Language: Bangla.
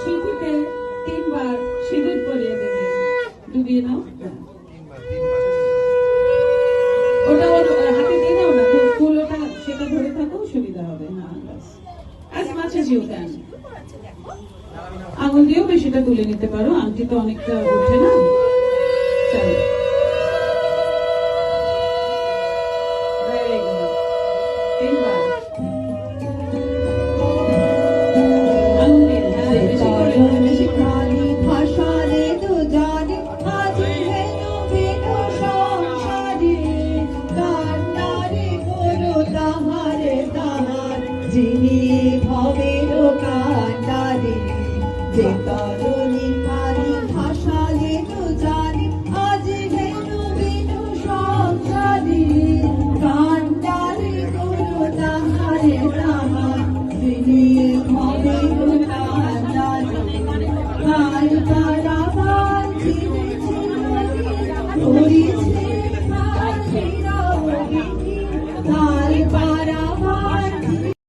সিঁথিতে তিনবার সিঁদুর পরিয়ে দেবে। ডুবিয়ে নাও। আঙুল দিয়েও বেশিটা তুলে নিতে পারো। আংটি তো অনেকটা ওঠে না। চলো। যিনি ভবের কান্ডারে, যে তরণী পারি ভাষা যেন জানি, আজ যেন বিনু সংসারে। কান্ডারে গুরু তাহারে আমার যিনি ভবের কান্ডারে। তার তারাবার যিনি ধরিছে তার পারাবার